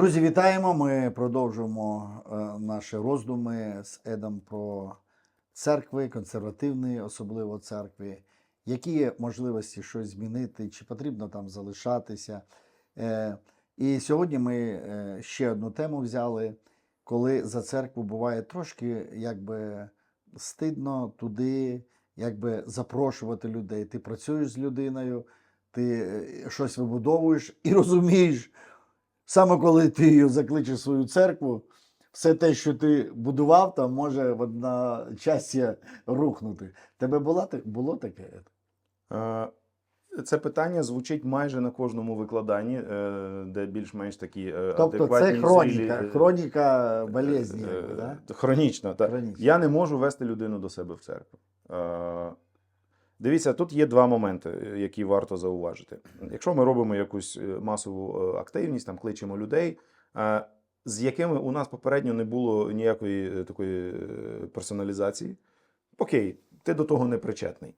Друзі, вітаємо! Ми продовжуємо е, наші роздуми з Едом про церкви, консервативні, особливо церкви. Які є можливості щось змінити, чи потрібно там залишатися. Е, І сьогодні ми е, ще одну тему взяли, коли за церкву буває трошки якби стидно туди, якби запрошувати людей. Ти працюєш з людиною, ти щось вибудовуєш і розумієш, саме коли ти її закличеш свою церкву, все те, що ти будував, там може в одночасье рухнути. Тебе була, було таке? Е, Це питання звучить майже на кожному викладанні, е, де більш-менш такі е, Тобто це хроніка, зрілі, хроніка болезні. да? Хронічно, так. Хронічна. Я не можу вести людину до себе в церкву. Дивіться, тут є два моменти, е, які варто зауважити. Якщо ми робимо якусь е, масову е, активність, там кличемо людей, з якими у нас попередньо не було ніякої такої персоналізації, окей, ти до того не причетний.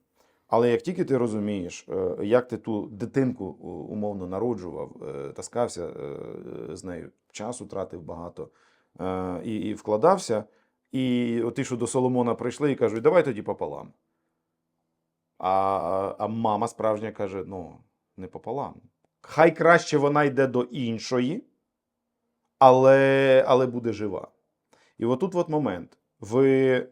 Але як тільки ти розумієш, як ти ту дитинку умовно народжував, таскався з нею, часу тратив багато і, і вкладався, і от ті, що до Соломона прийшли і кажуть, давай тоді пополам. А, а- мама справжня каже: ну, не пополам. Хай краще вона йде до іншої, але, але буде жива. І отут от момент. Ви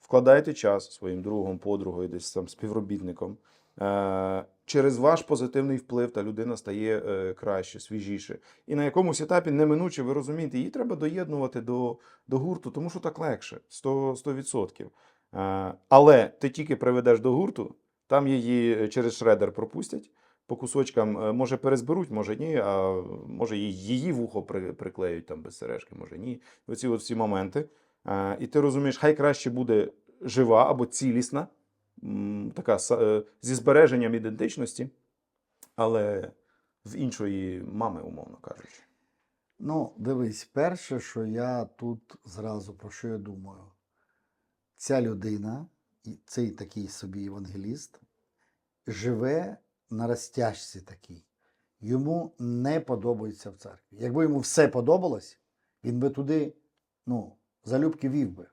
вкладаєте час своїм другом, подругою, десь там співробітником. Е, через ваш позитивний вплив та людина стає е, краще, свіжіше. І на якомусь етапі неминуче ви розумієте, її треба доєднувати до, до гурту, тому що так легше, 100%. 100%. Е, але ти тільки приведеш до гурту, там її через шредер пропустять. По кусочкам, е, може, перезберуть, може ні, а може її, вухо при, приклеють там без сережки, може ні. Оці от всі моменти. Е, і ти розумієш, хай краще буде жива або цілісна, така е, зі збереженням ідентичності, але в іншої мами, умовно кажучи. Ну, дивись, перше, що я тут зразу про що я думаю, ця людина, цей такий собі євангеліст, живе на розтяжці такій. Йому не подобається в церкві. Якби йому все подобалось, він би туди, ну, залюбки вів би.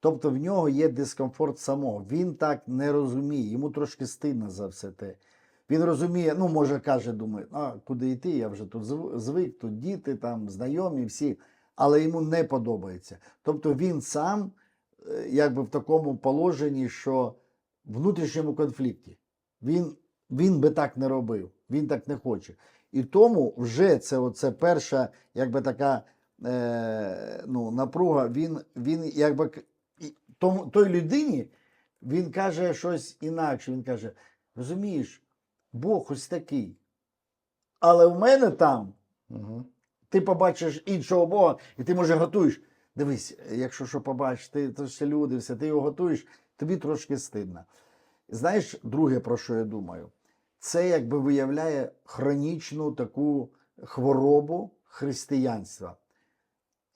Тобто в нього є дискомфорт самого. Він так не розуміє, йому трошки стидно за все те. Він розуміє, ну, може, каже, думає, а куди йти, я вже тут звик, тут діти, там, знайомі, всі, але йому не подобається. Тобто він сам якби в такому положенні, що в внутрішньому конфлікті. Він, він би так не робив, він так не хоче. І тому вже це оце перша, якби така е, ну, напруга, він, він якби тому, той людині він каже щось інакше. Він каже: розумієш, Бог ось такий. Але в мене там Угу. ти побачиш іншого Бога, і ти, може, готуєш. Дивись, якщо що побачиш, ти то ще люди, все, ти його готуєш, тобі трошки стидно. Знаєш, друге, про що я думаю, це якби виявляє хронічну таку хворобу християнства.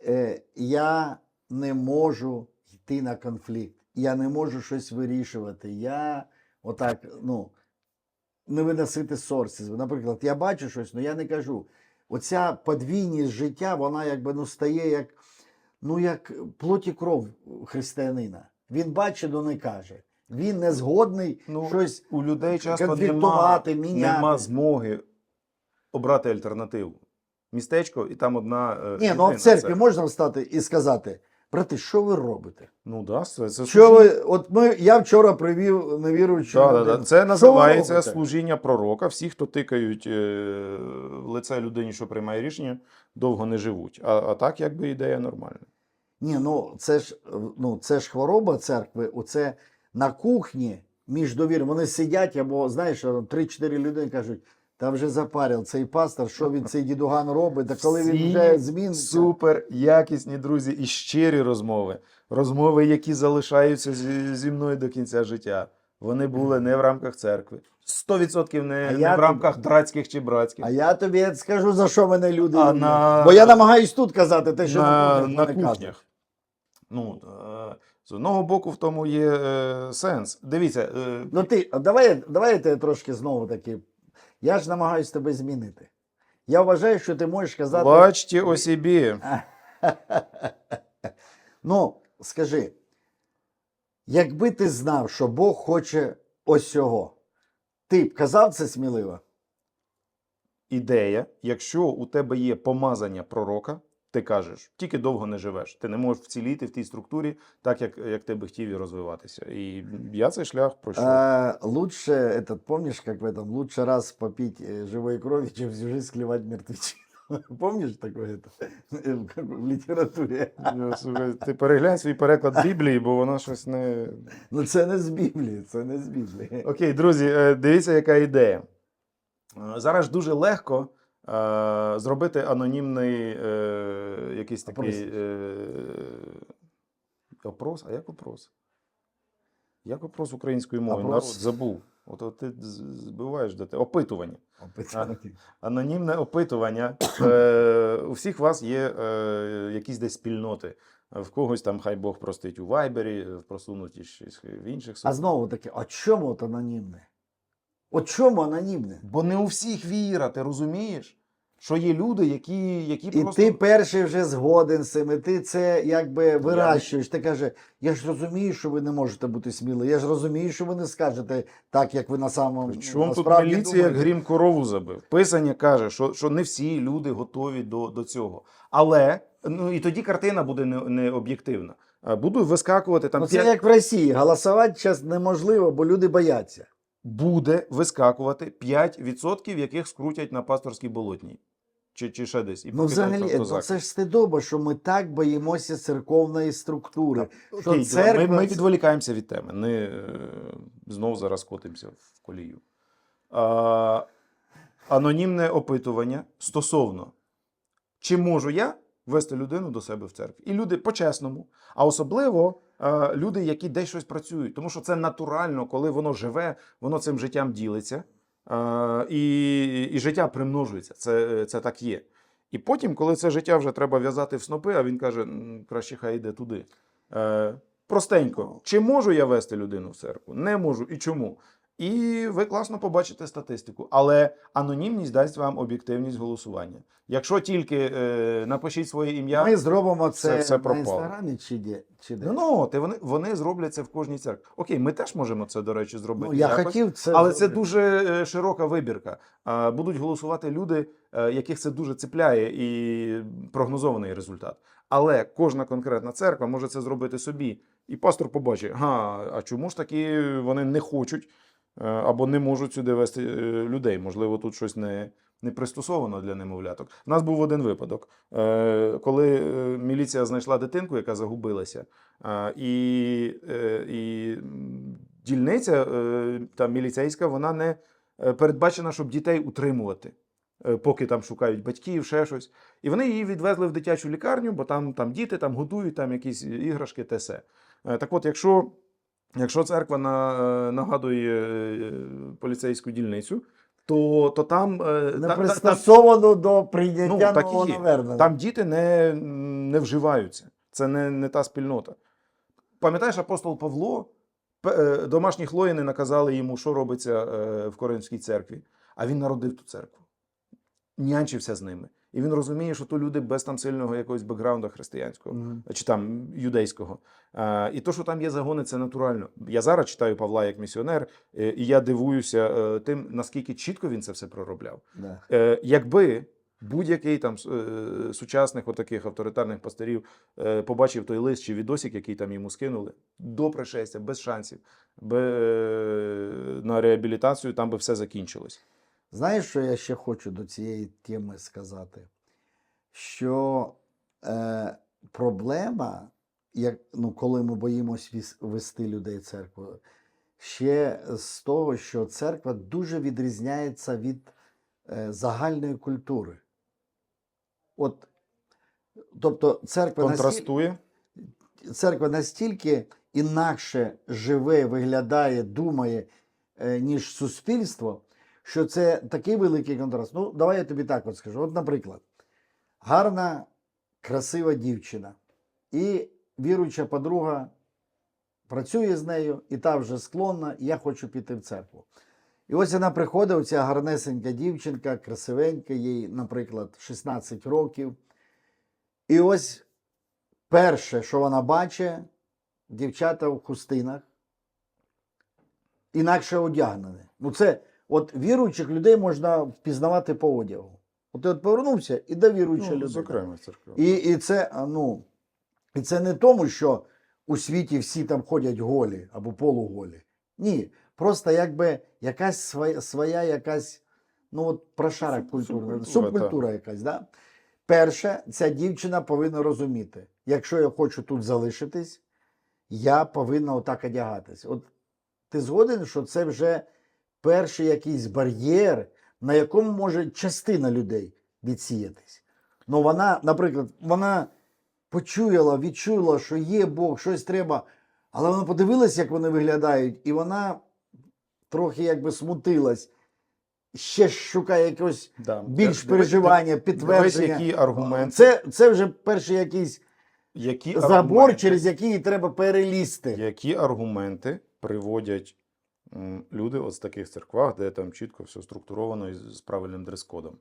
Е, я не можу йти на конфлікт, я не можу щось вирішувати. Я отак, ну, не виносити сорсів. Наприклад, я бачу щось, але я не кажу. Оця подвійність життя, вона якби ну, стає як, ну, як плоть і кров християнина. Він бачить, але не каже. Він не згодний Ну, щось. У людей часто нема, міняти. нема змоги обрати альтернативу. Містечко, і там одна. е, Ні, ну а в церкві можна встати і сказати: брати, що ви робите? Ну, да, це, це Що служіння. ви, от ми, я вчора привів невіруючу. Да, да, да. Це Що називається служіння пророка. Всі, хто тикають е, в лице людині, що приймає рішення, довго не живуть. А, а так, якби ідея нормальна. Ні, ну це ж ну це ж хвороба церкви. Оце на кухні між довір'ям. Вони сидять, або знаєш, 3-4 людини кажуть. Та вже запарив цей пастор, що він цей дідуган робить, та коли він вже зміниться. Супер якісні друзі і щирі розмови. Розмови, які залишаються зі, мною до кінця життя. Вони були не в рамках церкви. 100% не, не в тобі- рамках братських чи братських. А я тобі скажу, за що мене люди. А на- Бо я намагаюсь тут казати те, що на, на кухнях. Ну, е, з одного боку, в тому є е, сенс. Дивіться, е, Ну ти, давай, давай я тебе трошки знову таки. Я ж намагаюсь тебе змінити. Я вважаю, що ти можеш казати. Бачте о собі. Ну, скажи, якби ти знав, що Бог хоче ось цього, ти б казав це сміливо? Ідея, якщо у тебе є помазання пророка, ти кажеш, тільки довго не живеш. Ти не можеш вціліти в тій структурі, так як, як ти би хотів і розвиватися. І я цей шлях пройшов. А, лучше, этот, помнишь, как в этом, лучше раз попить э, живой крови, чем всю жизнь сливать мертвечину. Помнишь такое это Э, как в літературі? Я, слухай, Ти переглянь свій переклад Біблії, бо воно щось не. Ну це не з Біблії, це не з Біблії. Окей, друзі, е, дивіться, яка ідея. Е, Зараз ж дуже легко е, зробити анонімний е, якийсь такий Опрос. е, опрос. А як опрос? Як опрос українською мовою? Опрос. Народ забув. От, от ти збиваєш де ти. Опитування. Опитування. Анонімне опитування. Е, у всіх вас є е, якісь десь спільноти. В когось там, хай Бог простить у Вайбері, в просунутіших в інших А знову таки, а чому от анонімне? От чому анонімне? Бо не у всіх віра, ти розумієш? Що є люди, які, які І просто. ти перший вже згоден з цим, і ти це якби вирощуєш. Ти каже, я ж розумію, що ви не можете бути сміли. Я ж розумію, що ви не скажете так, як ви на самому Чому тут як грім корову забив? Писання каже, що, що не всі люди готові до, до цього. Але ну і тоді картина буде не, не об'єктивна. А Буду вискакувати там Ну, це як в Росії. Голосувати зараз неможливо, бо люди бояться. Буде вискакувати 5%, яких скрутять на пасторській болотній. Чи, чи ще десь. І Ну, взагалі, ну, це ж стидоба, що ми так боїмося церковної структури. що Окей, церква ми, ми відволікаємося від теми. Не е, знов зараз котимося в колію. А, анонімне опитування стосовно, чи можу я вести людину до себе в церкві? І люди по-чесному, а особливо люди, які десь щось працюють. Тому що це натурально, коли воно живе, воно цим життям ділиться. е, і, і життя примножується. Це, це так є. І потім, коли це життя вже треба в'язати в снопи, а він каже: краще хай йде туди. Е, простенько, чи можу я вести людину в церкву? Не можу. І чому? І ви класно побачите статистику. Але анонімність дасть вам об'єктивність голосування. Якщо тільки е, напишіть своє ім'я, Ми зробимо це, це все на інстаграмі чи де? Чи де? ну, ну ти вони, вони зроблять це в кожній церкві. Окей, ми теж можемо це, до речі, зробити. Ну, я якось. хотів це. Але це дуже е, широка вибірка. А, Будуть голосувати люди, е, яких це дуже цепляє, і прогнозований результат. Але кожна конкретна церква може це зробити собі. І пастор побачить, га, а чому ж таки вони не хочуть е, або не можуть сюди вести е, людей? Можливо, тут щось не, не пристосовано для немовляток. У нас був один випадок, е, коли е, міліція знайшла дитинку, яка загубилася, е, і, е, і дільниця е, та міліцейська, вона не е, передбачена, щоб дітей утримувати. е, Поки там шукають батьків, ще щось. І вони її відвезли в дитячу лікарню, бо там, там діти там годують, там якісь іграшки, те се. Е, Так от, якщо, якщо церква на, е, нагадує е, поліцейську дільницю, то, то там, не та- та- пристосовано до прийняття Ну, нового навернення. там діти не, не вживаються. Це не, не та спільнота. Пам'ятаєш, апостол Павло, е, домашні хлоїни наказали йому, що робиться в Коринфській церкві, а він народив ту церкву. Нянчився з ними. І він розуміє, що то люди без там сильного якогось бекграунду християнського Мгм. чи там юдейського. А, і то, що там є загони, це натурально. Я зараз читаю Павла як місіонер, е, і я дивуюся е, тим, наскільки чітко він це все проробляв. Да. Е, якби будь-який там сучасних отаких авторитарних пастирів побачив той лист чи відосик, який там йому скинули, до пришестя, без шансів, бе, е, на реабілітацію, там би все закінчилось. Знаєш, що я ще хочу до цієї теми сказати? Що е, проблема, як, ну, коли ми боїмось вести людей церкву, ще з того, що церква дуже відрізняється від е, загальної культури. От, тобто церква настільки, церква настільки інакше живе, виглядає, думає, е, ніж суспільство, що це такий великий контраст. Ну, давай я тобі так от скажу. От, наприклад, гарна, красива дівчина, і віруюча подруга працює з нею, і та вже склонна, і я хочу піти в церкву. І ось вона приходить, оця гарнесенька дівчинка, красивенька, їй, наприклад, 16 років. І ось перше, що вона бачить, дівчата в хустинах, інакше одягнені. Ну, це от віруючих людей можна впізнавати по одягу. От ти от повернувся і де віруюча Ну, людина. І, і, це, ну, і це не тому, що у світі всі там ходять голі або полуголі. Ні. Просто якби якась своя, своя якась, ну от прошарок Суб- культурна, субкультура, субкультура якась. Да? Перше, ця дівчина повинна розуміти, якщо я хочу тут залишитись, я повинна отак одягатись. От ти згоден, що це вже перший якийсь бар'єр, на якому може частина людей відсіятись. Ну, вона, наприклад, вона почуяла, відчула, що є Бог, щось треба, але вона подивилась, як вони виглядають, і вона трохи якби смутилась, ще шукає якогось Да. більш Дивись- переживання, Дивись, підтвердження. які аргументи, Це, це вже перший якийсь які забор, аргументи, через який треба перелізти. які аргументи приводять люди от з таких церквах, де там чітко все структуровано і з правильним дрес-кодом.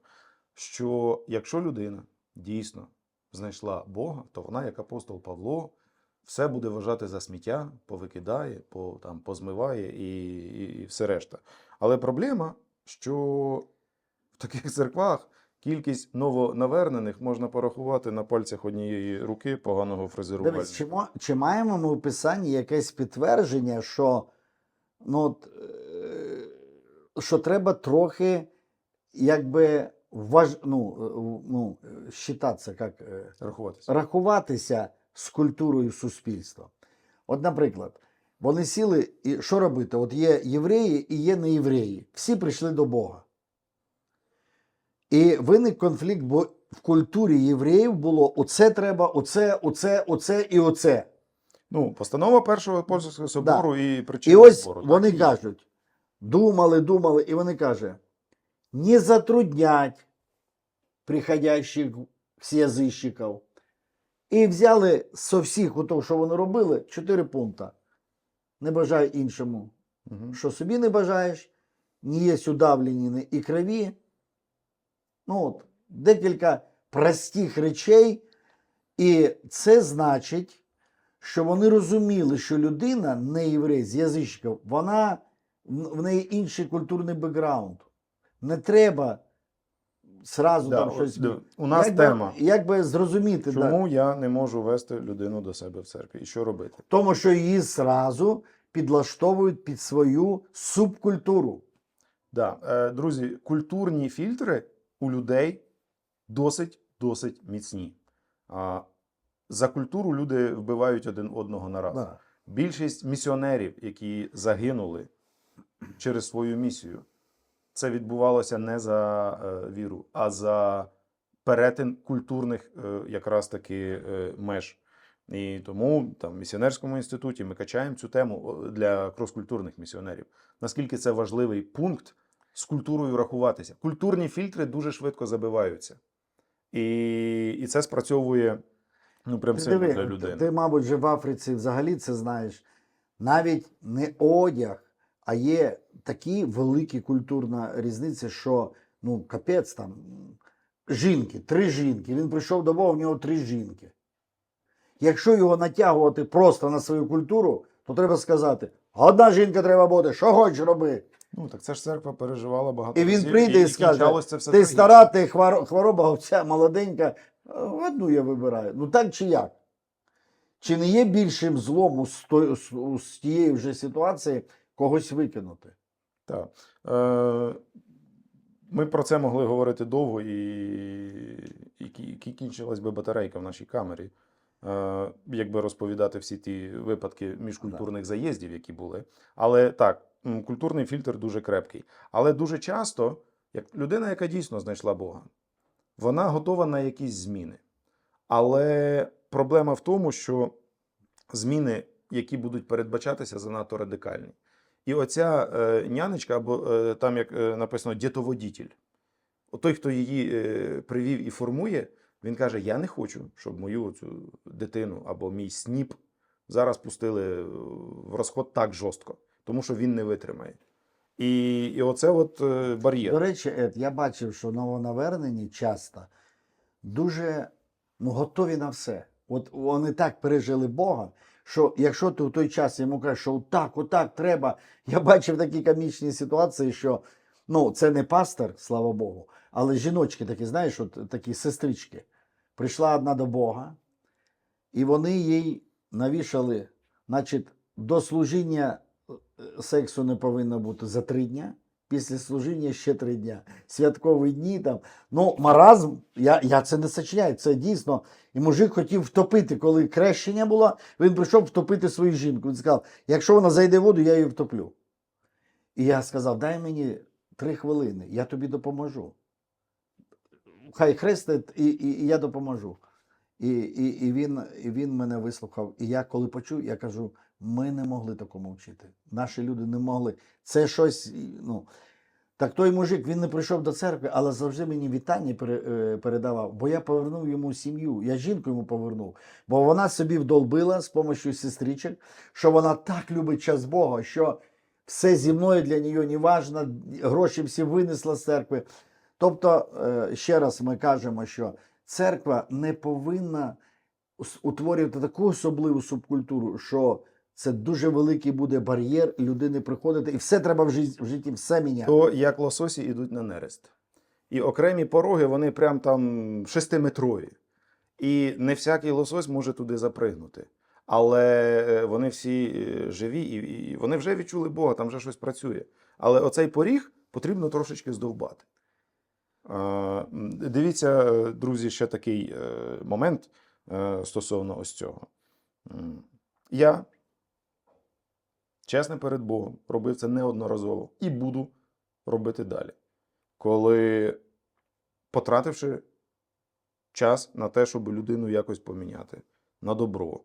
Що якщо людина дійсно знайшла Бога, то вона, як апостол Павло, все буде вважати за сміття, повикидає, по, там, позмиває і, і, і все решта. Але проблема, що в таких церквах кількість новонавернених можна порахувати на пальцях однієї руки поганого фрезерування. Чи, чи маємо ми в писанні якесь підтвердження, що, ну, от, е, що треба трохи якби важ, ну, е, ну, считатися, як, е, Рахуватися. рахуватися з культурою суспільства. От, наприклад, вони сіли, і що робити? От є євреї і є неєвреї. Всі прийшли до Бога. І виник конфлікт, бо в культурі євреїв було оце треба, оце, оце, оце і оце. Ну, постанова першого апостольського собору і І причина ось збору. вони Так кажуть, думали, думали, і вони кажуть, не затруднять приходящих язичників. І взяли со всіх у того, що вони робили, чотири пункти. Не бажай іншому, Мгм. що собі не бажаєш, не є удавлені і крові. Ну, от, декілька простих речей. І це значить, що вони розуміли, що людина, не єврей, з язичників, вона в неї інший культурний бекграунд. Не треба сразу Да, там щось. диви, у нас як тема. Би, як би зрозуміти, да, Чому я не можу вести людину до себе в церкві? І що робити? тому що її зразу підлаштовують під свою субкультуру. Да. Е, друзі, культурні фільтри у людей досить досить міцні. За культуру люди вбивають один одного на раз. Да. Більшість місіонерів, які загинули через свою місію, це відбувалося не за е, віру, а за перетин культурних е, якраз таки е, меж. І тому там в місіонерському інституті ми качаємо цю тему для кроскультурних місіонерів. Наскільки це важливий пункт з культурою рахуватися. Культурні фільтри дуже швидко забиваються. І, і це спрацьовує ну, прям Ти, диви, для ти, людини. ти, мабуть, же в Африці взагалі це знаєш. Навіть не одяг, а є такі великі культурна різниця, що ну, капець там. Жінки, три жінки. Він прийшов до Бога, в нього три жінки. Якщо його натягувати просто на свою культуру, то треба сказати: одна жінка треба бути, що хочеш роби. Ну, так це ж церква переживала багато І він разів, прийде і скаже, це все Ти трагічно. стара, ти хвороба, оця молоденька, одну я вибираю. Ну так чи як? Чи не є більшим злом у з- тієї вже ситуації когось викинути? Так. Е, ми про це могли говорити довго, і, і, кі- кінчилась би батарейка в нашій камері. Е, якби розповідати всі ті випадки міжкультурних заїздів, які були. Але так, культурний фільтр дуже крепкий. Але дуже часто, як людина, яка дійсно знайшла Бога, вона готова на якісь зміни. Але проблема в тому, що зміни, які будуть передбачатися, занадто радикальні. І оця е, нянечка, або е, там як е, написано дітоводітель, той, хто її е, привів і формує, він каже: Я не хочу, щоб мою цю дитину або мій сніп зараз пустили в розход так жорстко, тому що він не витримає. І, і оце от е, бар'єр. До речі, Ед, я бачив, що новонавернені часто дуже ну, готові на все. От вони так пережили Бога, що якщо ти в той час йому кажеш, що отак, отак треба. Я бачив такі комічні ситуації, що ну, це не пастор, слава Богу, але жіночки такі, знаєш, от такі сестрички. Прийшла одна до Бога, і вони їй навішали, значить, до служіння сексу не повинно бути за три дня. Після служіння ще три дня. Святкові дні там. Ну, маразм, я, я це не сочиняю, це дійсно. І мужик хотів втопити, коли крещення було, він прийшов втопити свою жінку. Він сказав: якщо вона зайде в воду, я її втоплю. І я сказав: дай мені три хвилини, я тобі допоможу. Хай хрестить, і, і, і я допоможу. І, і, і, він, і він мене вислухав. І я коли почув, я кажу: ми не могли такому вчити. Наші люди не могли. Це щось. Ну, так той мужик він не прийшов до церкви, але завжди мені вітання е, передавав, бо я повернув йому сім'ю. Я жінку йому повернув. Бо вона собі вдолбила з допомогою сестричок, що вона так любить час Бога, що все зі мною для неї не важно, гроші всі винесла з церкви. Тобто, е, ще раз ми кажемо, що церква не повинна утворювати таку особливу субкультуру, що це дуже великий буде бар'єр людини приходити, і все треба в житті, в житті все міняти. То як лососі йдуть на нерест. І окремі пороги, вони прям там шестиметрові. І не всякий лосось може туди запригнути. Але е, вони всі е, живі, і, вони вже відчули Бога, там вже щось працює. Але оцей поріг потрібно трошечки здовбати. Дивіться, е, друзі, ще такий момент стосовно ось цього. Я, чесно перед Богом, робив це неодноразово і буду робити далі. Коли, потративши час на те, щоб людину якось поміняти на добро,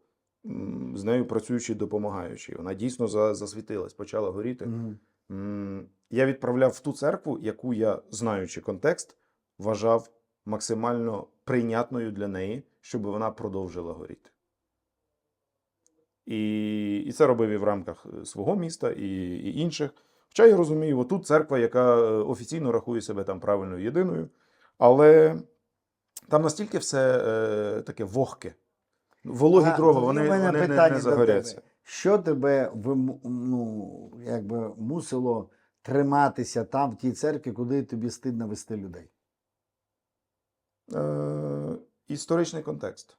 з нею працюючи, допомагаючи, вона дійсно за- засвітилась, почала горіти. М, Я відправляв в ту церкву, яку я, знаючи контекст, вважав максимально прийнятною для неї, щоб вона продовжила горіти. І, і це робив і в рамках е, свого міста, і, і інших. Хоча я розумію, отут церква, яка е, офіційно рахує себе там правильною єдиною, але там настільки все е, таке вогке. Вологі А, дрова, вони, мене вони не, не загоряться. тебе. Що тебе ну, якби мусило триматися там, в тій церкві, куди тобі стидно вести людей? Е, історичний контекст.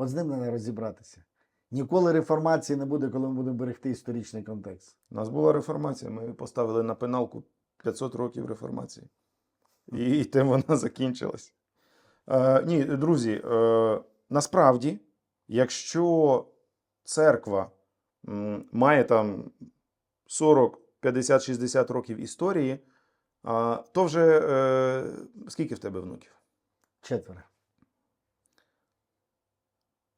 От з ним треба розібратися. Ніколи реформації не буде, коли ми будемо берегти історичний контекст. У нас була реформація, ми поставили на пеналку 500 років реформації. І тим вона закінчилась. Е, ні, друзі, е, насправді, якщо церква має там 40, 50, 60 років історії, то вже е, скільки в тебе внуків? Четверо.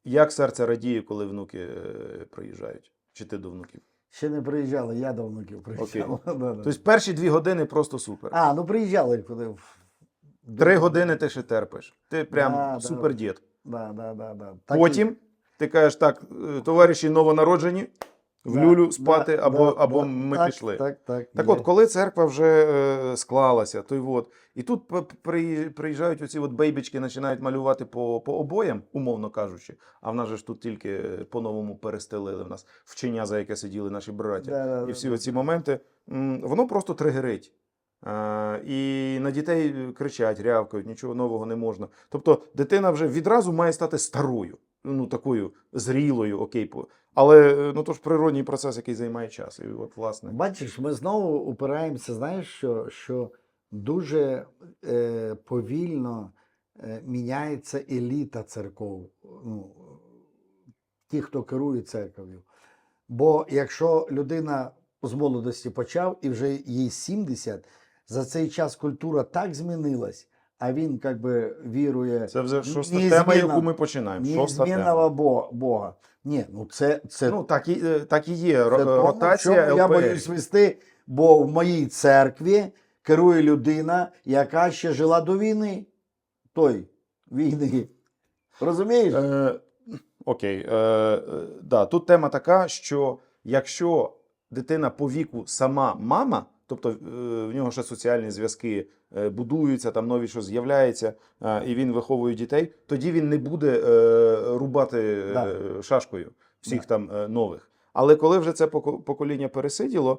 Як серце радіє, коли внуки е, приїжджають? Чи ти до внуків? Ще не приїжджали, я до внуків приїжджав. Тобто перші дві години просто супер. А, ну приїжджали куди. Три години ти ще терпиш. Ти прям супер дід. Да, да, да, да. Потім ти кажеш, так, е, товариші новонароджені, в Да, люлю спати, да, або, да, або да. ми так, пішли. Так, так. Так є. от, коли церква вже е, склалася, то й от, і тут при- приїжджають оці от бейбічки, починають малювати по, по обоям, умовно кажучи, а в нас же ж тут тільки по-новому перестелили в нас вчення, за яке сиділи наші браття. Да, і всі да. оці моменти, воно просто тригерить. Е, і на дітей кричать, рявкають, нічого нового не можна. Тобто дитина вже відразу має стати старою, ну такою зрілою, окей. Але е, ну то ж природній процес, який займає час. І от, власне. Бачиш, ми знову упираємося, знаєш, що, що дуже е, повільно е, міняється еліта церков, ну, ті, хто керує церков'ю. Бо якщо людина з молодості почав і вже їй 70, за цей час культура так змінилась, а він як би вірує Це вже шоста тема, яку ми починаємо. Шоста тема. Бога. Ні, ну це, це Ну, так і, е, так і є. Це ро- тому, ротація чому я боюсь вести, бо в моїй церкві керує людина, яка ще жила до війни. Той війни. Розумієш? Е, окей. Е, е, да, тут тема така, що якщо дитина по віку сама мама, тобто е, в нього ще соціальні зв'язки е, будуються, там нові що з'являється, е, і він виховує дітей, тоді він не буде рубати Да. шашкою всіх Да. там нових. Але коли вже це поко- покоління пересиділо,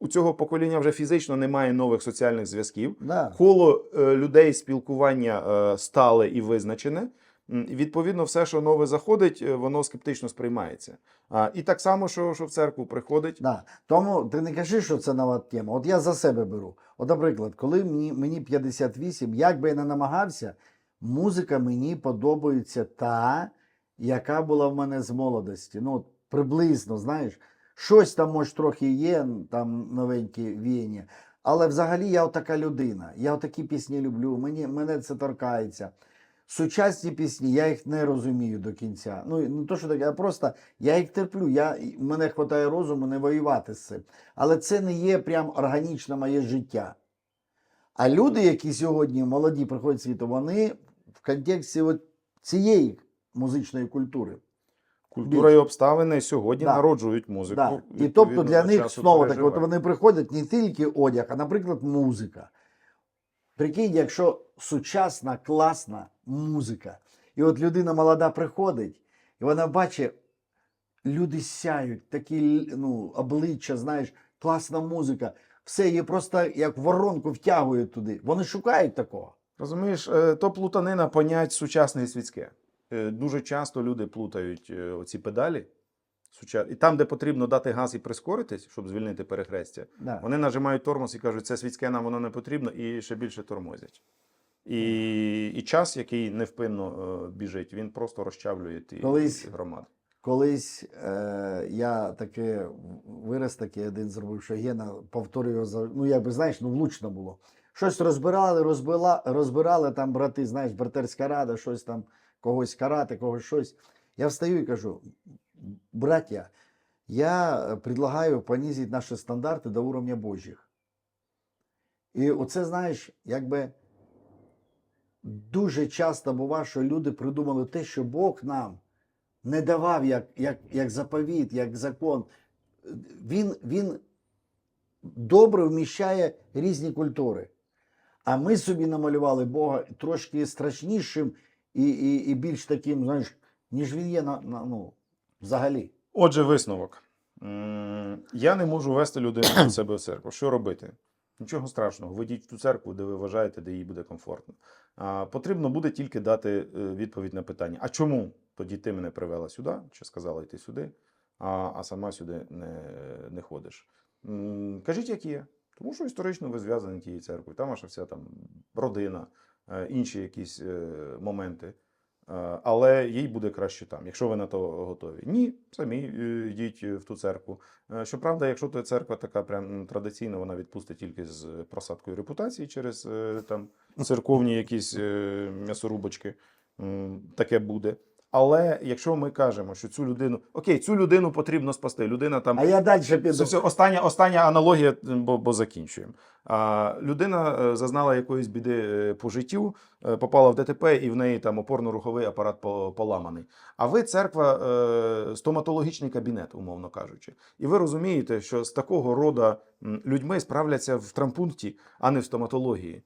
у цього покоління вже фізично немає нових соціальних зв'язків. Да. Коло людей спілкування стале і визначене. Відповідно, все, що нове заходить, е, воно скептично сприймається. А, і так само, що, що в церкву приходить. Да. Тому ти не кажи, що це нова тема. От я за себе беру. От, наприклад, коли мені, мені 58, як би я не намагався, музика мені подобається та, яка була в мене з молодості. Ну, приблизно, знаєш, щось там, може, трохи є, там новенькі віяння. Але взагалі я така людина. Я такі пісні люблю, мені, мене це торкається. Сучасні пісні, я їх не розумію до кінця. Ну, не то, що таке, а просто я їх терплю. Я, мене вистачає розуму не воювати з цим. Але це не є прям органічне моє життя. А люди, які сьогодні молоді приходять світу, вони в контексті от цієї музичної культури. Культура і обставини сьогодні Да. народжують музику. Да. І тобто для них знову так, от вони приходять не тільки одяг, а, наприклад, музика. Прикинь, якщо сучасна, класна музика, і от людина молода приходить, і вона бачить, люди сяють, такі ну, обличчя, знаєш, класна музика. Все її просто як воронку втягують туди. Вони шукають такого. Розумієш, е, то плутанина понять сучасне і світське. Е, Дуже часто люди плутають е, оці педалі. І там, де потрібно дати газ і прискоритись, щоб звільнити перехрестя, Да. вони нажимають тормоз і кажуть, це світське нам воно не потрібно, і ще більше тормозять. І, і час, який невпинно е, біжить, він просто розчавлює ті Колись- громади. Колись е, я таке вираз такий один зробив, що Гена повторював, ну якби знаєш, ну влучно було. Щось розбирали, розбила, розбирали там брати, знаєш, братерська рада, щось там, когось карати, когось щось. Я встаю і кажу: браття, я е, предлагаю понизити наші стандарти до уровня Божих. І оце, знаєш, якби дуже часто буває, що люди придумали те, що Бог нам не давав як, як, як заповіт, як закон. Він, він добре вміщає різні культури. А ми собі намалювали Бога трошки страшнішим і, і, і більш таким, знаєш, ніж він є на, на, ну, взагалі. Отже, висновок. Я не можу вести людину до себе в церкву. Що робити? Нічого страшного. Ведіть в ту церкву, де ви вважаєте, де їй буде комфортно. А, потрібно буде тільки дати е, відповідь на питання: а чому тоді ти мене привела сюди, чи сказала йти сюди, а, а сама сюди не, не ходиш? Кажіть, як є. Тому що історично ви зв'язані тією церквою. Там ваша вся там родина, е, інші якісь е, моменти. Е, Але їй буде краще там, якщо ви на то готові. Ні, самі е, йдіть в ту церкву. Е, Щоправда, якщо то церква така прям традиційна, вона відпустить тільки з просадкою репутації через е, там церковні якісь е, м'ясорубочки. Таке буде. Але якщо ми кажемо, що цю людину окей, цю людину потрібно спасти. Людина там А я далі піду. остання, остання аналогія, бо, бо закінчуємо. А, людина е, зазнала якоїсь біди е, по життю, е, попала в ДТП, і в неї там опорно-руховий апарат поламаний. А ви церква, стоматологічний кабінет, умовно кажучи. І ви розумієте, що з такого роду людьми справляться в травмпункті, а не в стоматології.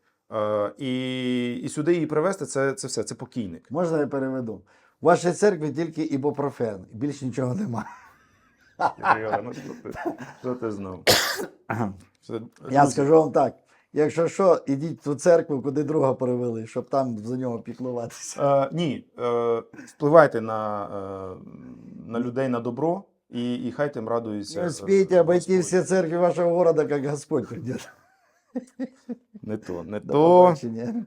І, і сюди її привезти це, це все, це покійник. Можна я переведу? В вашій церкві тільки ібупрофен, більш нічого немає. Ну, що ти- Що ти знав? Я скажу вам так: якщо що, ідіть в ту церкву, куди друга привели, щоб там за нього піклуватися. Е, ні, е, впливайте на, е, на людей на добро, і, і хай тим радується. Не е, успейте обойти Господь. все церкви вашего города, как Господь придет. Не то, не До то. побачення.